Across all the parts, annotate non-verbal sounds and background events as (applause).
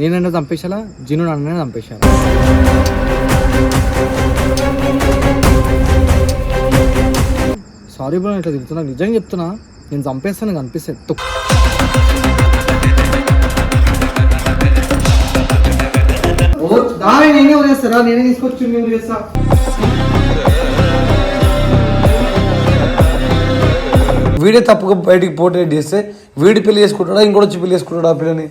నేనైనా చంపేశాలా? జిన్ను నన్నైనా చంపేసాను సారీ బ్రో ఇట్లా తిరుగుతున్నా. నిజంగా చెప్తున్నా నేను చంపేస్తాను నాకు అనిపిస్తే ఎత్తు నేనే వదిలేస్తారా? నేనే తీసుకొచ్చి నేను ఊరేస్తా వీడే తప్పుగా బయటికి పోటీ చేస్తే వీడి పెళ్ళి చేసుకుంటాడా ఇంకోటి వచ్చి పెళ్ళి చేసుకుంటాడా పిల్లని?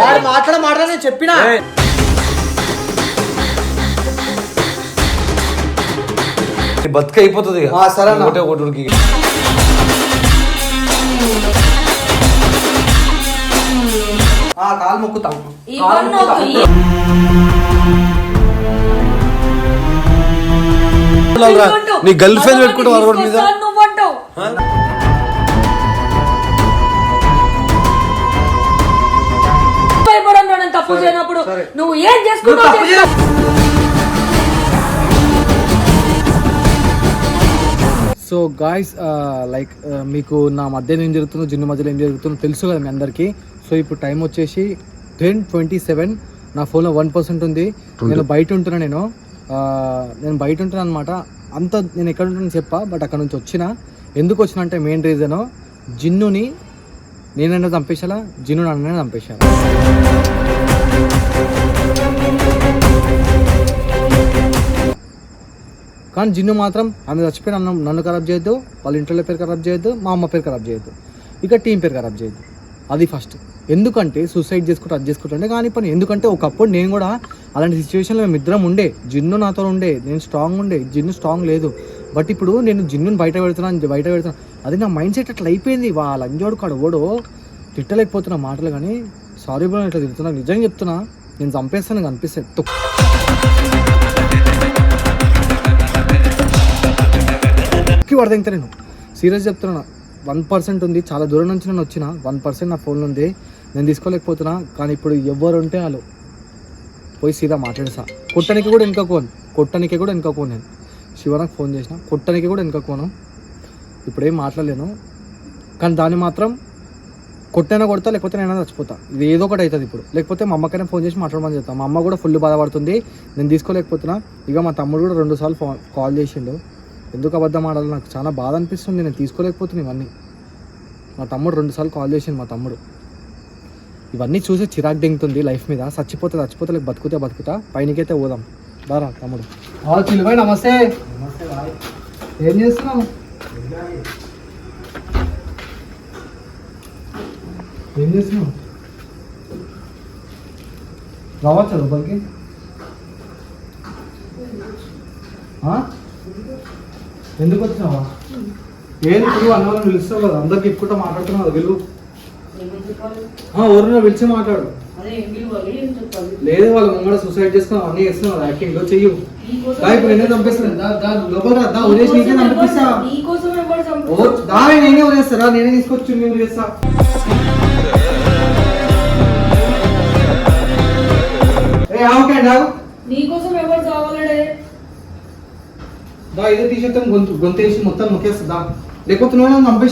వాడు మాట్లాడ మాట్లాడ నేను చెప్పినా నీ బతుక అయిపోతుంది ఇక. ఆ, సరే అన్న. ఒకటే ఒకటి. ఆ కాలు మొక్కుతాం ఇవన్నీ నీ గర్ల్ ఫ్రెండ్ పెట్టుకుంటే వాడు మీద నువ్వంటావు. తప్పు చేయనప్పుడు నువ్వు ఏం చేసుకుంటావు. సో గాయస్ లైక్ మీకు నా మధ్య ఏం జరుగుతుందో జిన్ను మధ్యలో ఏం జరుగుతుందో తెలుసు కదా మీ అందరికీ. సో ఇప్పుడు టైం వచ్చేసి టెన్ ట్వంటీ సెవెన్ నా ఫోన్లో వన్ పర్సెంట్ ఉంది. నేను బయట ఉంటున్నా నేను. ఆ, నేను బయట ఉంటున్నా అనమాట అంత నేను ఎక్కడ ఉంటానని చెప్పా బట్ అక్కడ నుంచి వచ్చిన. ఎందుకు వచ్చిన అంటే మెయిన్ రీజన్ జిన్నుని నేనైనా చంపేశాలా? జిన్ను నన్నైనా చంపేశాలా? కానీ జిన్ను మాత్రం ఆమె చచ్చిపోయిన నన్ను నన్ను ఖరాబ్ చేయొద్దు వాళ్ళ ఇంట్లో పేరు ఖరాబ్ చేయొద్దు మా అమ్మ పేరు ఖరాబ్ చేయొద్దు. ఇక టీం పేరు ఖరాబ్ చేయొద్దు. అది ఫస్ట్ ఎందుకంటే సూసైడ్ చేసుకుంటూ అది చేసుకుంటుండే కానీ పని. ఎందుకంటే ఒకప్పుడు నేను కూడా అలాంటి సిచ్యువేషన్లో మేము ఇద్దరం ఉండే. జిన్ను నాతో ఉండే. నేను స్ట్రాంగ్ ఉండే. జిన్ను స్ట్రాంగ్ లేదు. బట్ ఇప్పుడు నేను జిన్నుని బయట పెడుతున్నాను బయట పెడుతున్నాను అది నా మైండ్ సెట్ అట్లా అయిపోయింది. వాళ్ళ అంజోడు కాడు ఓడో తిట్టలేకపోతున్నా మాటలు కానీ సారీ బ్రో ఇట్లా తిడుతున్నా. నిజంగా చెప్తున్నా. నేను చంపేస్తాను అనిపిస్తుంది అనిపిస్తే తుక్. నేను. సీరియస్ చెప్తున్నా. వన్ పర్సెంట్ ఉంది. చాలా దూరం నుంచి నేను వచ్చిన. వన్ పర్సెంట్ నా ఫోన్లో ఉంది. నేను తీసుకోలేకపోతున్నా. కానీ ఇప్పుడు ఎవరు ఉంటే వాళ్ళు. పోయి సీదా మాట్లాడేసా. కొట్టనికి కూడా వెనుక కోను కొట్టనికి కూడా వెనుక కోను నేను. శివరాకు ఫోన్ చేసిన. కొట్టనికి కూడా వెనుక కోను ఇప్పుడేం మాట్లాడలేను. కానీ దాన్ని మాత్రం కొట్టైనా కొడతా లేకపోతే నేను చచ్చిపోతా. ఇది ఏదో ఒకటి అవుతుంది ఇప్పుడు. లేకపోతే మా అమ్మకైనా ఫోన్ చేసి మాట్లాడమని చెప్తాను మా అమ్మ కూడా ఫుల్ బాధపడుతుంది. నేను తీసుకోలేకపోతున్నా. ఇక మా తమ్ముడు కూడా రెండు సార్లు ఫోన్ కాల్ చేసిండు. ఎందుకు అబద్ధం ఆడాలి నాకు చాలా బాధ అనిపిస్తుంది. నేను తీసుకోలేకపోతున్నా ఇవన్నీ. మా తమ్ముడు రెండు సార్లు కాల్ చేసిండు మా తమ్ముడు. ఇవన్నీ చూసి చిరాకు దింగుతుంది లైఫ్ మీద. చచ్చిపోతే చచ్చిపోతే లేక బతుకుతే బతుకుతా. పైనకైతే పోదాం. బారా తమ్ముడు. చిలుబాయ్ నమస్తే. ఏం చేస్తున్నావు? ఏం చేస్తున్నావు? రావచ్చా లోపలికి? ఎందుకు వచ్చినావా? ఏది ఇప్పుడు అన్న వాళ్ళని పిలుస్తావు కదా అందరికి ఎక్కువ మాట్లాడుతున్నావు కదా వెలుగు ఎవరినో పిలిచి మాట్లాడు. లేదు వాళ్ళ ముంగడ సూసైడ్ చేసుకున్నావు అన్నీ చేస్తున్నావు యాక్టింగ్లో చెయ్యు. ఇప్పుడు నేనే చంపేస్తాను. లోపల దా నీకే చంపిస్తా. నేనే ఉరేస్తారా నేనే తీసుకొచ్చి నేను ఉరేస్తా ఏ ఆవుకే ఆగు నీకోసం ఎవరు దా ఇదే టీషర్ట్ గొంతు గొంతు వేసి మొత్తం లేకపోతే నువ్వు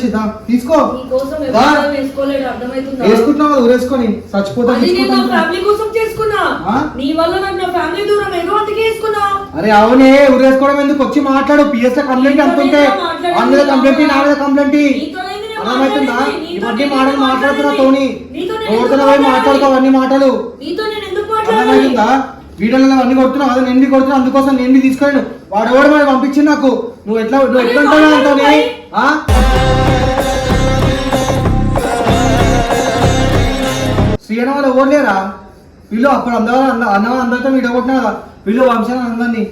దా. తీసుకో. నీకోసం దా. ఎవరు వేసుకోలేడు అర్థమవుతుందా? వేసుకుంటున్నావు కదా ఉరేసుకొని చచ్చిపోతా అది నేను నా తీసుకుంటా. ఫ్యామిలీ కోసం చేసుకున్నా. ఆ? నీ వల్ల నాకు నా ఫ్యామిలీ దూరం ఏదో అందుకే వేసుకున్నా అరే అవునే ఎందుకు? వచ్చి మాట్లాడు. పిఎస్ కంప్లైంట్ అనుకుంటే. అందులో కంప్లైంట్ నా మీద కంప్లైంట్ నీతోనే నేను అర్థమవుతుందా? మాట్లాడేది. ఇవన్నీ మాటలు నేను మాట్లాడుతున్నా మాట్లాడేది. తోని. నేను పోయి మాట్లాడుతావు అన్ని మాటలు? నీతో నేను అర్థమవుతుందా వీడియోలో అన్ని కొడుతున్నావు అదే నేను కొడుతున్నా అందుకోసం నేను తీసుకోలేను వాడు ఎవడు మరి పంపించి నాకు? నువ్వు ఎట్లా నువ్వు ఎట్లా ఉంటావు మరి. ఆ? శ్రీయన వాళ్ళు ఎవరు లేరా? వీళ్ళు అప్పుడు అందరూ అన్న అన్న అందరితో వీడియో కొట్టినా కదా? వీళ్ళు వంశాన్ని అందరినీ.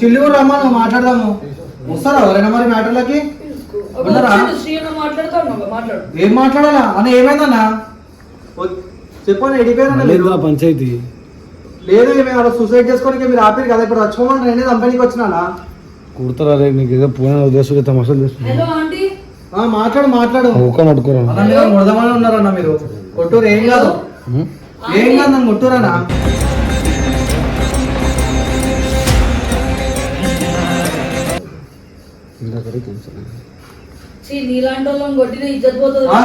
చిల్లి కూడా రమ్మా నువ్వు మాట్లాడదాము. వస్తారా ఎవరైనా మరి మ్యాటర్లకి? ఉన్నారా? మాట్లాడతాను మాట్లాడు. ఏం మాట్లాడాలా? అన్న ఏమైందన్నా? చెప్పండి లేదా? పంచాయతీ. లేదు మేము అలా సూసైడ్ చేసుకోవడానికి మీరు ఆపారు కదా ఇప్పుడు చచ్చిపోమని నేనే కంపెనీకి వచ్చినానా? కుడతారా రే నీకు ఏదో పోయిన ఉద్దేశం తమసలు చేస్తున్నా హలో ఆంటీ. ఆ, మాట్లాడు మాట్లాడు. ఒక్క నడుకోరా ముడదమని ఉన్నారన్న మీరు. కొట్టూరు ఏం కాదు. ఏం కాదు నన్ను కొట్టూరన్నా ఛీ,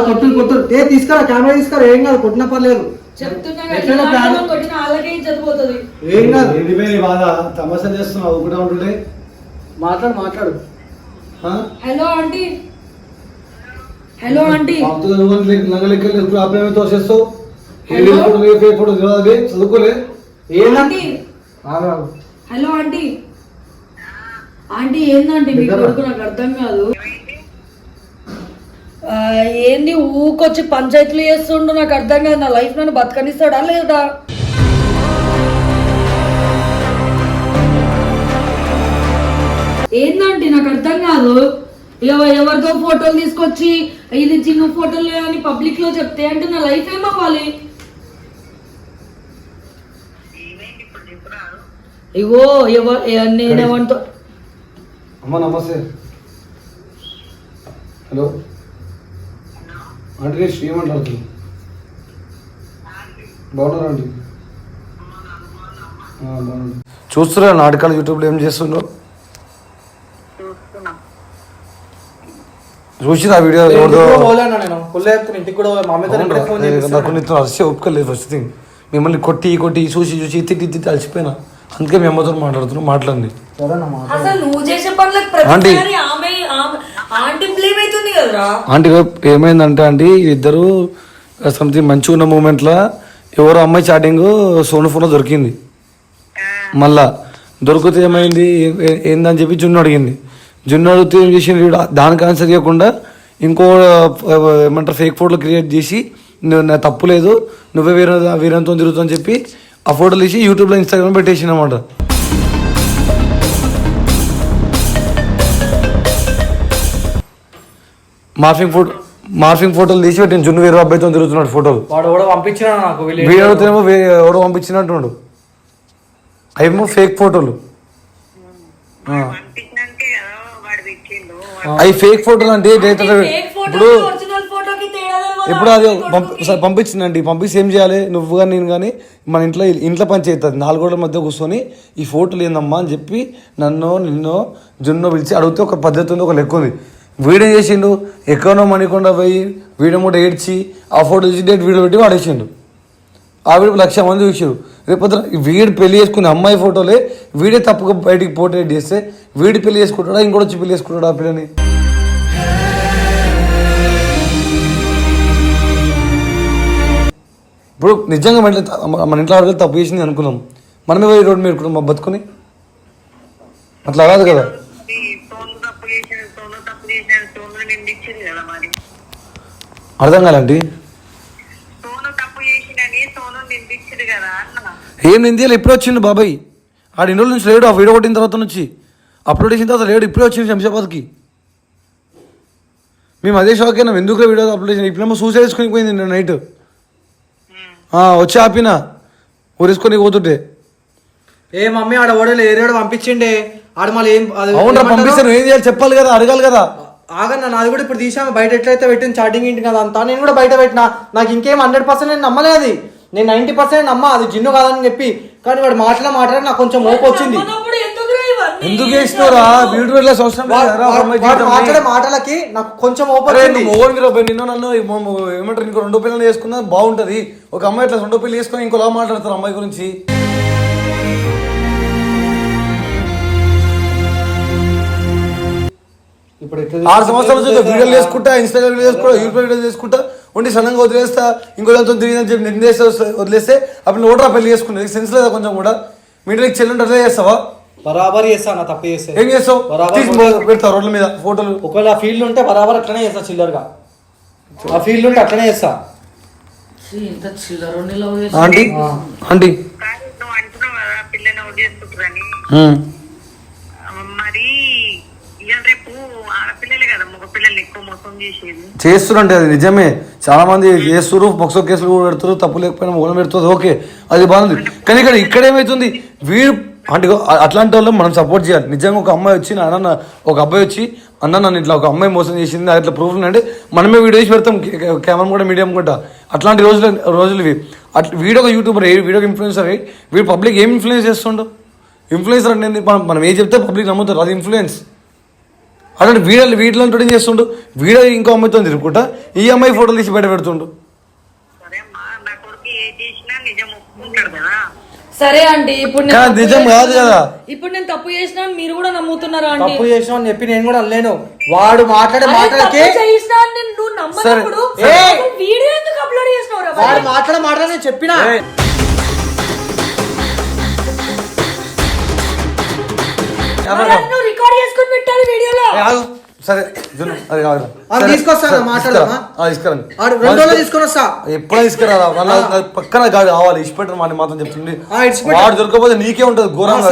కొట్టు కొట్టు. ఏ తీసుకురా కెమెరా తీసుకురా ఏం కాదు కొట్టిన పర్లేదు. ఏం కాదు. బాధ తమాషా చేస్తున్నావు ఒకటే ఉంటుండే. మాట్లాడు మాట్లాడు? Hello aunty. Hello aunty. పంతులు నువ్వు లంగ లెక్కలు ఎప్పుడు హలో? తెలియదు చదువుకోలే. ఆంటీ ఆగు, ఆగు. Hello aunty. ఆంటీ ఏందండి మీ. కొడుకు నాకు అర్థం కాదు. ఏంది ఊకొచ్చి పంచాయతీలు చేస్తుండు? నాకు అర్థం కాదు. నా లైఫ్ నన్ను బతకనిస్తాడా లేదా? ఏందంటే నాకు అర్థం కాదు. ఎవరితో ఫోటోలు తీసుకొచ్చి ఇది చిన్న ఫోటోలు అని పబ్లిక్లో చెప్తే అంటే నా లైఫ్ ఏమవ్వాలి? ఇగో ఎవరు నేనేమంటో అమ్మ నమస్తే. హలో. అంటే నేను శ్రీ మాట్లాడుతుంది బాగున్నారా అండి చూస్తున్నా నాటకాలు యూట్యూబ్లో ఏం చేస్తుండో చూసి ఆ వీడియో ఎవరిదో? నాకు నీతో అరిసే ఒప్పుకోలేదు ఫస్ట్ థింగ్ మిమ్మల్ని కొట్టి కొట్టి చూసి చూసి తిట్టి తిట్టి అలసిపోయినా. అందుకే మీ అమ్మతో మాట్లాడుతున్నా. మాట్లాడండి. సరేనా ఆంటీ. ఆంటీ ఏమైందంటే అండి ఇద్దరు సంథింగ్ మంచిగా ఉన్న మూమెంట్లో ఎవరో అమ్మాయి చాటింగ్ సోను ఫోన్లో దొరికింది. మళ్ళా దొరికితే ఏమైంది? ఏందని చెప్పి జున్ను అడిగింది. జున్ను అడిగితే ఏం చేసింది? దానికి ఆన్సర్ ఇవ్వకుండా ఇంకో ఏమంటారు ఫేక్ ఫోటోలు క్రియేట్ చేసి నా తప్పు లేదు నువ్వే వేరే వీరంతో తిరుగుతావు అని చెప్పి ఆ ఫోటోలు తీసి యూట్యూబ్లో ఇన్స్టాగ్రామ్ పెట్టేసింది మార్ఫింగ్ ఫోటో మార్ఫింగ్ ఫోటోలు తీసి పెట్టింది జున్ను వేరే అబ్బాయితో తిరుగుతున్నాడు ఫోటోలు వాడు కూడా పంపించిన నాకు వీళ్ళు వీడియో అడిగితేనేమో వే- ఎవడో పంపించినట్టుండు అవేమో ఫేక్ ఫోటోలు ఆ. పంపించినంటే కదా వాడు తెచ్చిండు. అవి ఫేక్ ఫోటోలు అంటే ఇప్పుడు ఫోటో ఒరిజినల్ ఫోటోకి తేడా తెలియదా? ఇప్పుడు అది పంపించిందండి. పంపిస్తే ఏం చేయాలి? నువ్వు కానీ నేను కానీ మన ఇంట్లో ఇంట్లో పని చేస్తుంది నాలుగు గోడల మధ్య కూర్చొని ఈ ఫోటోలు ఏందమ్మా అని చెప్పి నన్ను నిన్నో జున్నో పిలిచి అడిగితే ఒక పద్ధతి ఉంది ఒక లెక్క ఉంది. వీడియో చేసిండు? ఎక్కడో మణికొండ పోయి వీడియో మూట ఏడ్చి ఆ ఫోటో చూసి డేట్ వీడియో పెట్టి వాడేసిండు. ఆ వీడియో లక్ష మంది చూసారు రేపొద్దున వీడు పెళ్ళి చేసుకునే అమ్మాయి ఫోటోలే వీడే తప్పుగా బయటికి పోర్ట్రేట్ చేస్తే వీడి పెళ్ళి చేసుకుంటాడా ఇంకోటి వచ్చి పెళ్ళి చేసుకుంటాడా ఆ పిల్లని? ఇప్పుడు నిజంగా మన మన ఇంట్లో ఆడపిల్ల తప్పు చేసింది అనుకున్నాం. మనమే పోయి రోడ్డు మీద మా బతుకుని? అట్లా కాదు కదా? నిందించింది కదా మరి. అర్థం కాలండి సోను తప్పు చేసిందని సోను నిందించింది కదా అన్న. ఏం నిందియాలి ఇప్పుడే వచ్చిండు బాబాయ్. ఆడు ఇన్ని రోజుల నుంచి లేడు ఆ వీడియో కొట్టిన తర్వాత నుంచి. అప్లోడ్ చేసిన తర్వాత లేడు ఇప్పుడే వచ్చిండు శంషాబాద్కి. మేము అదే షాక్ అయినాం ఎందుకు వీడియో అప్లోడ్ చేసిన? ఇప్పుడేమో సూసైడ్ చేసుకొని పోయింది నిన్న నైట్ వచ్చి ఆపిన ఊరేసుకొని పోతుంటే. ఏ మమ్మీ ఆడ ఓడలు ఏరేడు పంపించిండే. ఆడ మళ్ళీ ఏం అది అవునరా ఏమంటారు? పంపిస్తాను ఏం చేయాలి చెప్పాలి కదా అడగాలి కదా. ఆగన్నా నాది కూడా ఇప్పుడు తీసాము బయట ఎట్లయితే పెట్టిన చాటింగ్ ఇంటి కదా అంతా నేను కూడా బయట పెట్టిన. నాకు ఇంకేం హండ్రెడ్ పర్సెంట్ నేను నమ్మలేదు అది. నేను నైన్టీ పర్సెంట్ నమ్మా అది జిన్ను కాదని చెప్పి. కానీ వాడు మాటలా మాట్లాడి నాకు కొంచెం మోపు వచ్చింది? ఎందుకు. మాట్లాడే మాటలకి నాకు కొంచెం ఓన్ పోయి నిన్న నన్ను ఏమో- ఏమంటారు ఇంకో రెండో పిల్లలు చేసుకున్నా బాగుంటది. ఒక అమ్మాయి ఇట్లా రెండో పిల్లలు చేసుకుని ఇంకోలా మాట్లాడతారు అమ్మాయి గురించి. ఆరు సంవత్సరాల నుంచి వీడియోలు చేసుకుంటా ఇన్స్టాగ్రామ్ చేసుకుంటా యూట్యూబ్ వీడియో చేసుకుంటా ఉండి సడన్గా వదిలేస్తా ఇంకో దాంతో తిరిగిందని చెప్పి వదిలేస్తే అప్పుడు ఓటరా పెళ్ళి చేసుకునేది? సెన్స్ లేదా కొంచెం కూడా? మీ ఇంటికి చెల్లి అట్లా చేస్తావా? బరాబర్ చేస్తా నా తప్పు చేస్తే. ఏం చేస్తావు? బరాబర్ పెడతావు రోడ్ల మీద ఫోటోలు. ఒకవేళ ఆ ఫీల్డ్ ఉంటే బరాబర్ అట్లనే చేస్తా చిల్లరగా. ఆ ఫీల్డ్ ఉంటే అట్లనే చేస్తా. ఆంటీ ఆంటీ కాదు నువ్వు అంటున్నావు కదా పిల్లని అవుట్ చేసుకుంటారని ఉమ్. మరి ఇవాళ రేపు చేస్తురంటే అది నిజమే. చాలా మంది చేస్తున్నారు పొక్సో కేసులు కూడా పెడుతున్నారు తప్పు లేకపోయినా మూలం పెడుతుంది ఓకే అది బాగుంది. కానీ ఇక్కడ ఇక్కడ ఏమవుతుంది వీడు అంటే అట్లాంటి వాళ్ళు మనం సపోర్ట్ చేయాలి. నిజంగా ఒక అమ్మాయి వచ్చి నా అన్న ఒక అబ్బాయి వచ్చి అన్న నన్ను ఇట్లా ఒక అమ్మాయి మోసం చేసింది అట్లా ప్రూఫ్ అంటే మనమే వీడియో చేసి పెడతాం కెమెరా కూడా మీడియం కూడా. అట్లాంటి రోజులు రోజులు ఇవి అట్లా వీడియో ఒక యూట్యూబర్ వీడియో ఇన్ఫ్లుయెన్సర్ వీడు పబ్లిక్ ఏం ఇన్ఫ్లుయెన్స్ చేస్తుండో? ఇన్ఫ్లుయెన్సర్ అంటే మనం ఏం చెప్తే పబ్లిక్ నమ్ముతారు అది ఇన్ఫ్లుయెన్స్ అట్లాంటి వీడియో వీడియో అంటూ ఏం చేస్తుండు వీడియో ఇంకో అమ్మాయితో తిరుగుకుంటా ఈ అమ్మాయి ఫోటోలు తీసి బయట పెడుతుండు సరే చేసినా అండి ఇప్పుడు నిజం కాదు చేసినా- కదా. ఇప్పుడు నేను తప్పు చేసినా మీరు కూడా నమ్ముతున్నారా అండి తప్పు చేసినావు అని చెప్పి నేను కూడా అనలేను వాడు మాట్లాడే మాటలకి చేసినా నువ్వు నమ్మనప్పుడు వీడియో ఎందుకు అప్లోడ్ చేసినావు వాడు మాట్లాడే మాటలు నేను చెప్పిన నువ్వు రికార్డ్ చేసుకుని పెట్టాలి వీడియోలో. సరే అది కాదు. తీసుకొస్తాను, మాట్లాడదామా? తీసుకురా. రెండు రోజులు తీసుకొని వస్తా. నాకు (laughs) పక్కన కాదు కావాలి ఇష్టపెట్టిన మాట మాత్రం చెప్తుంది. వాడు దొరకపోతే నీకే ఉంటది ఘోరంగా.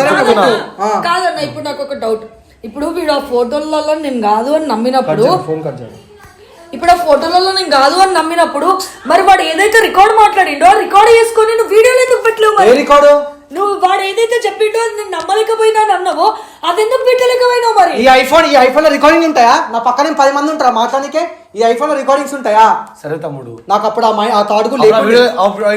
కాదన్న ఇప్పుడు నాకు ఒక డౌట్ ఇప్పుడు వీడు ఆ ఫోటోలలో నేను కాదు అని నమ్మినప్పుడు ఫోన్ కట్ ఇప్పుడు ఆ ఫోటోలలో నేను కాదు అని నమ్మినప్పుడు మరి వాడు ఏదైతే రికార్డ్ మాట్లాడిండో రికార్డ్ చేసుకొని నువ్వు వీడియోలు ఎందుకు పెట్టలేవు రికార్డు? నువ్వు వాడు ఏదైతే చెప్పిండో నేను నమ్మలేకపోయినా అని అన్నావో అది ఎందుకు పెట్టలేకపోయినావు మరి? ఈ ఐఫోన్ ఈ ఐఫోన్లో రికార్డింగ్ ఉంటాయా? నా పక్కనే పది మంది ఉంటారా మాట్లాడనికే? ఈ ఐఫోన్లో రికార్డింగ్స్ ఉంటాయా? సరే తమ్ముడు. నాకు అప్పుడు ఆ మై- ఆ తాడుకు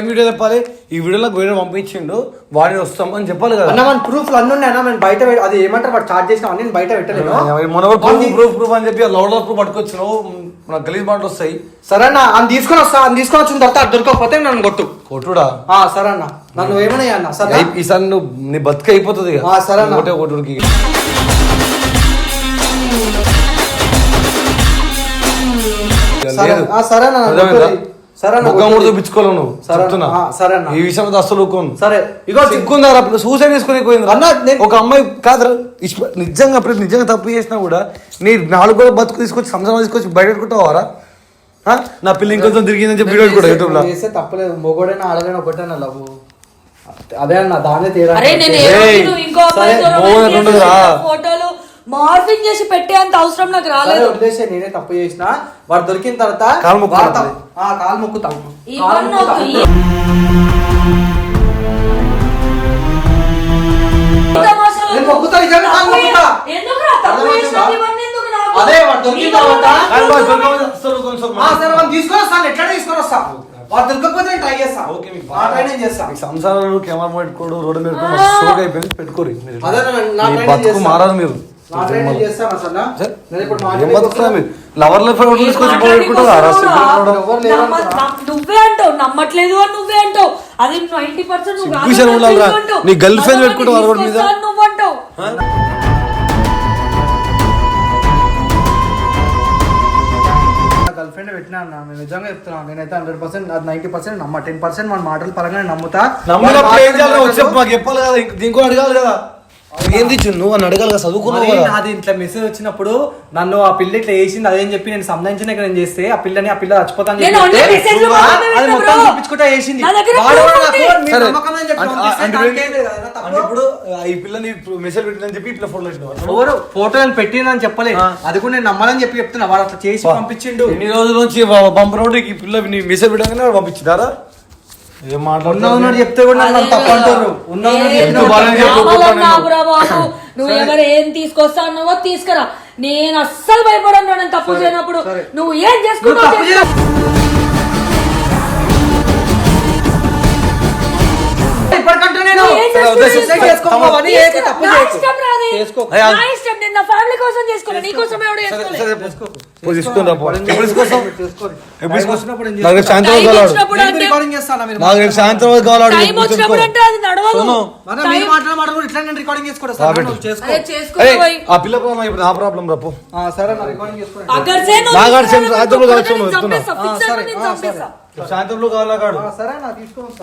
వీడియో చెప్పాలి. ఈ వీడియోలో వీడియో పంపించిండు. వాడిని వస్తాం అని చెప్పాలి కదా. అన్న మన ప్రూఫ్ అన్ని ఉన్నాయన్నా నేను బయట పె- అది ఏమంటారు? వాడు చార్జ్ చేసిన నేను బయట పెట్టలేను. మొన్న ప్రూఫ్ ప్రూఫ్ ప్రూఫ్ అని చెప్పి లౌడ్ ప్రూఫ్ పట్టుకొచ్చినావు. నాకు గలీజ్ మాటలు వస్తాయి. సరే అన్న అని తీసుకొని వస్తా అని తీసుకొని వచ్చిన తర్వాత అది దొరకకపోతే నన్ను కొట్టు. కొట్టుడా? ఆ సరే అన్న. నన్ను అన్న? సరే ఈసారి నువ్వు నీ బతుక అయిపోతుంది సరే అన్న. ఒకటే కొట్టుడికి సరే సరే ముఖం. చూపించుకోలేవు నువ్వు. సరే అన్న. చెప్తున్నా సరే. ఈ విషయం అసలు ఊకోను. సరే ఇగో చి- సిగ్గుందా అప్పుడు సూసైడ్ చేసుకుని పోయింది అన్న, నేను- ఒక అమ్మాయి కాదు నిజంగా అప్పుడు నిజంగా తప్పు చేసినా కూడా నీ నాలుగు కూడా బతుకు తీసుకొచ్చి సంసారం తీసుకొచ్చి బయట పెట్టుకుంటావారా? ఆ? నా పిల్ల ఇంకొంచెం తిరిగిందని చెప్పి వీడియో కూడా యూట్యూబ్లో తప్పలేదు మొగోడైనా ఆడలేనా ఒకటేనా లవ్ అదే అన్న దానే తేడా అరే నేను ఏయ్, ఏమంటున్నా, ఇంకో అమ్మాయితో సరే, romance మోహన్ చేసి ఉండదురా. ఫోటోలు మార్ఫింగ్ చేసి పెట్టే అంత అవసరం నాకు రాలేదు వదిలేసే నేనే తప్పు చేసిన వాడు దొరికిన తర్వాత కాలు మొక్కుతాం. వాడు తప్పు- ఆ, కాలు మొక్కుతాం కాలు ఇవన్నీ మొక్కుతాం. వద్దు. ఈ తమాషాలు నేను మొక్కుతా, నిజంగా కాలు తప్పు మొక్కుతా. ఎందుకురా? తప్పు అర్థమవుతుందా? చేసినావు, ఇవన్నీ ఎందుకు నాకు? అదే వాడు దొరికిన తర్వాత. ఆ, సరే వాడిని తీసుకొని వస్తాను ఎట్లా తీసుకొని వస్తా వాడు దొరకకపోతే నేను ట్రై చేస్తా ఓకే, మీకు ఆ ట్రై నేను చేస్తా మీకు సంసారాలు కెమెరా పెట్టుకోడు రోడ్డు మీద. షోక్ అయిపోయింది పెట్టుకోరు మీరు. అదే నా- నా మీ ట్రై నేను బతుకు చేస్తా. మారాలి మీరు నా ట్రై నేను చేస్తాను అసలు సార్, నేను ఇప్పుడు ఏం మాట్లాడే బతుకుతున్నారు మీరు లవర్ లైఫ్ తీసుకొచ్చి మాట్లాడి పెట్టుకుంటారా కూర్చున్నావురా? ఎవరు లేరు నమ్మ- అంటారా? నమ్- నువ్వే అంటావు నమ్మట్లేదు అని నువ్వే అంటావు అది నైన్టీ పర్సెంట్ సిగ్గు శరం అని ఉండాలిరా. నువ్వు అంటావు. నీ girl friend మగవాడిని పెట్టుకుంటావు ఆ రోడ్డు మీద. తీసుకొస్తా అని నువ్వు అంటావు గర్ల్ ఫ్రెండ్ పెట్టినా అన్న. నేను నిజంగా చెప్తున్నా. నేనైతే హండ్రెడ్ పర్సెంట్ అది నైన్టీ పర్సెంట్ నమ్మ. టెన్ పర్సెంట్ మన మాటల పరంగా నమ్ముతా. నమ్మినప్పుడు ఏం చేయాలి చెప్పాలి కదా ఇంకో అడగాలి కదా. ఏంది నువ్వు అని అడగాలి కదా చదువుకున్నావు మరి కదా. నాది ఇట్లా మెసేజ్ వచ్చినప్పుడు నన్ను ఆ పిల్ల ఇట్లా వేసింది అదేం చెప్పి నేను సంబంధించిన నేను చేస్తే ఆ పిల్లని ఆ పిల్ల చచ్చిపోతాను నేను only message లో మాత్రమే అది మొత్తం bro. చూపించుకుంటా వేసింది నా దగ్గర వాడు proof నాకు ఉంది. మీ సరే. నమ్మకం అని చెప్పి అంటే- పంపిస్తే అంటే దానికేం లేదు. కదా, తప్పు. అంటే ఇప్పుడు ఆ, ఈ పిల్లని మెసేజ్ పెట్టిందని చెప్పి ఇట్లా ఫోటో పెట్టినావు? ఎవరు ఫోటో నేను పెట్టినని చెప్పలేదు. అది కూడా నేను నమ్మాలని చెప్పి చెప్తున్నా. వాడు అట్లా చేసి పంపించిండు. ఎన్ని రోజుల నుంచి పంపనోడు ఈ పిల్ల నీ మెసేజ్ పెట్టగానే వాడు పంపించినారా ఏం మాట్లాడుతున్నావు? చెప్తే కూడా నన్ను తప్పు అంటారు. నువ్వు ఎవరు ఏం తీసుకొస్తా అన్నావో తీసుకురా. నేను అస్సలు భయపడను నేను తప్పు చేయనప్పుడు. నువ్వు ఏం నువ్వు చేసుకుంటావు తప్పు చేసుకో. చేయ- ఇప్పటికంటే నేను చేసుకో. నా ఫ్యామిలీ కోసం చేసుకోలే నీ కోసం ఎవడు రేపు సాయంత్రం రేపు సాయంత్రం వరకు కావాలి టైం వచ్చినప్పుడు అంటే అది నడవదు. సోను. మన టైం- మీరు మాట్లాడే మాట కూడా ఇట్లా నేను రికార్డింగ్ చేసుకోవడం రా సార్ పెట్టు. నువ్వు చేసుకో. అరే చేసుకో అరే పోయి. ఆ పిల్ల ప్రాబ్లం ఇప్పుడు నా ప్రాబ్లం రా పో. ఆ, సరే. సాయంత్రంలో కావాలా సరే నా తీసుకొని